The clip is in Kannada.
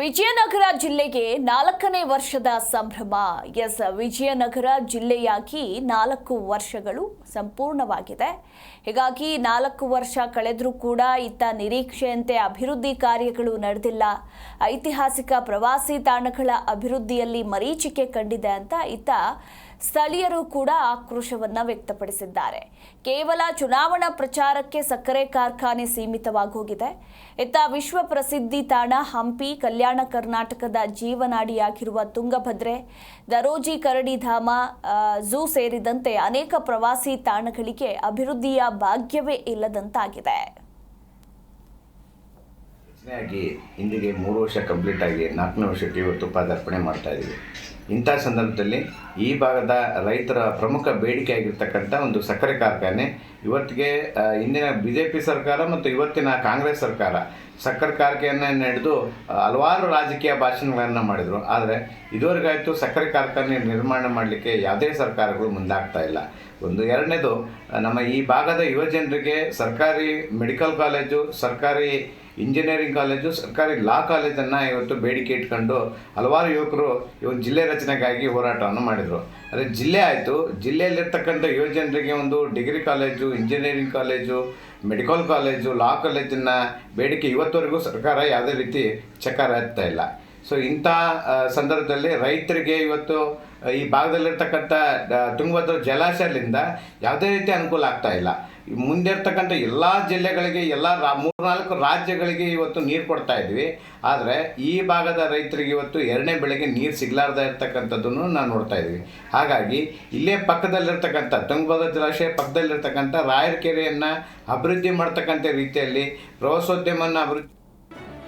ವಿಜಯನಗರ ಜಿಲ್ಲೆಗೆ ನಾಲ್ಕನೇ ವರ್ಷದ ಸಂಭ್ರಮ. ಎಸ್, ವಿಜಯನಗರ ಜಿಲ್ಲೆಯಾಗಿ ನಾಲ್ಕು ವರ್ಷಗಳು ಸಂಪೂರ್ಣವಾಗಿದೆ. ಹೀಗಾಗಿ ನಾಲ್ಕು ವರ್ಷ ಕಳೆದರೂ ಕೂಡ ಇತ್ತ ನಿರೀಕ್ಷೆಯಂತೆ ಅಭಿವೃದ್ಧಿ ಕಾರ್ಯಗಳು ನಡೆದಿಲ್ಲ. ಐತಿಹಾಸಿಕ ಪ್ರವಾಸಿ ತಾಣಗಳ ಅಭಿವೃದ್ಧಿಯಲ್ಲಿ ಮರೀಚಿಕೆ ಕಂಡಿದೆ ಅಂತ ಇತ್ತ ಸ್ಥಳೀಯರು ಕೂಡ ಆಕ್ರೋಶವನ್ನ ವ್ಯಕ್ತಪಡಿಸಿದ್ದಾರೆ. ಕೇವಲ ಚುನಾವಣಾ ಪ್ರಚಾರಕ್ಕೆ ಸಕ್ಕರೆ ಕಾರ್ಖಾನೆ ಸೀಮಿತವಾಗೋಗಿದೆ ಇತ್ತ ವಿಶ್ವ ಪ್ರಸಿದ್ಧಿ ತಾಣ ಹಂಪಿ, ಕಲ್ಯಾಣ ಕರ್ನಾಟಕದ ಜೀವನಾಡಿಯಾಗಿರುವ ತುಂಗಭದ್ರೆ, ದರೋಜಿ ಕರಡಿಧಾಮ ಧಾಮ ಝೂ ಸೇರಿದಂತೆ ಅನೇಕ ಪ್ರವಾಸಿ ತಾಣಗಳಿಗೆ ಅಭಿವೃದ್ಧಿಯ ಭಾಗ್ಯವೇ ಇಲ್ಲದಂತಾಗಿದೆ. ರಚನೆಯಾಗಿ ಇಂದಿಗೆ ಮೂರು ವರ್ಷ ಕಂಪ್ಲೀಟ್ ಆಗಿ ನಾಲ್ಕನೇ ವರ್ಷಕ್ಕೆ ಇವತ್ತು ಪಾದಾರ್ಪಣೆ ಮಾಡ್ತಾ ಇದ್ದೀವಿ. ಇಂಥ ಸಂದರ್ಭದಲ್ಲಿ ಈ ಭಾಗದ ರೈತರ ಪ್ರಮುಖ ಬೇಡಿಕೆಯಾಗಿರ್ತಕ್ಕಂಥ ಒಂದು ಸಕ್ಕರೆ ಕಾರ್ಖಾನೆ, ಇವತ್ತಿಗೆ ಇಂದಿನ ಬಿ ಜೆ ಪಿ ಸರ್ಕಾರ ಮತ್ತು ಇವತ್ತಿನ ಕಾಂಗ್ರೆಸ್ ಸರ್ಕಾರ ಸಕ್ಕರೆ ಕಾರ್ಖಾನೆ ನಡೆದು ಹಲವಾರು ರಾಜಕೀಯ ಭಾಷಣಗಳನ್ನು ಮಾಡಿದರು. ಆದರೆ ಇದುವರೆಗಾಯಿತು ಸಕ್ಕರೆ ಕಾರ್ಖಾನೆ ನಿರ್ಮಾಣ ಮಾಡಲಿಕ್ಕೆ ಯಾವುದೇ ಸರ್ಕಾರಗಳು ಮುಂದಾಗ್ತಾ ಇಲ್ಲ. ಒಂದು ಎರಡನೇದು, ನಮ್ಮ ಈ ಭಾಗದ ಯುವಜನರಿಗೆ ಸರ್ಕಾರಿ ಮೆಡಿಕಲ್ ಕಾಲೇಜು, ಸರ್ಕಾರಿ ಇಂಜಿನಿಯರಿಂಗ್ ಕಾಲೇಜು, ಸರ್ಕಾರಿ ಲಾ ಕಾಲೇಜನ್ನು ಇವತ್ತು ಬೇಡಿಕೆ ಇಟ್ಕೊಂಡು ಹಲವಾರು ಯುವಕರು ಒಂದು ಜಿಲ್ಲೆ ರಚನೆಗಾಗಿ ಹೋರಾಟವನ್ನು ಮಾಡಿದರು. ಅದೇ ಜಿಲ್ಲೆ ಆಯಿತು. ಜಿಲ್ಲೆಯಲ್ಲಿರ್ತಕ್ಕಂಥ ಯುವಜನರಿಗೆ ಒಂದು degree college, engineering college, medical college, law ಕಾಲೇಜನ್ನು ಬೇಡಿಕೆ ಇವತ್ತವರೆಗೂ ಸರ್ಕಾರ ಯಾವುದೇ ರೀತಿ ಚಕಾರ ಇಲ್ಲ. ಸೊ ಇಂಥ ಸಂದರ್ಭದಲ್ಲಿ ರೈತರಿಗೆ ಇವತ್ತು ಈ ಭಾಗದಲ್ಲಿರ್ತಕ್ಕಂಥ ತುಂಗಭದ್ರ ಜಲಾಶಯದಿಂದ ಯಾವುದೇ ರೀತಿ ಅನುಕೂಲ ಆಗ್ತಾ ಇಲ್ಲ. ಮುಂದಿರ್ತಕ್ಕಂಥ ಎಲ್ಲ ಜಿಲ್ಲೆಗಳಿಗೆ, ಎಲ್ಲ ರಾ, ಮೂರ್ನಾಲ್ಕು ರಾಜ್ಯಗಳಿಗೆ ಇವತ್ತು ನೀರು ಕೊಡ್ತಾ ಇದ್ವಿ. ಆದರೆ ಈ ಭಾಗದ ರೈತರಿಗೆ ಇವತ್ತು ಎರಡನೇ ಬೆಳೆಗೆ ನೀರು ಸಿಗಲಾರ್ದ ಇರ್ತಕ್ಕಂಥದ್ದನ್ನು ನಾವು ನೋಡ್ತಾ ಇದ್ವಿ. ಹಾಗಾಗಿ ಇಲ್ಲೇ ಪಕ್ಕದಲ್ಲಿರ್ತಕ್ಕಂಥ, ತುಂಗಭದ್ರ ಜಲಾಶಯ ಪಕ್ಕದಲ್ಲಿರ್ತಕ್ಕಂಥ ರಾಯರಕೆರೆಯನ್ನು ಅಭಿವೃದ್ಧಿ ಮಾಡ್ತಕ್ಕಂಥ ರೀತಿಯಲ್ಲಿ ಪ್ರವಾಸೋದ್ಯಮವನ್ನು ಅಭಿವೃದ್ಧಿ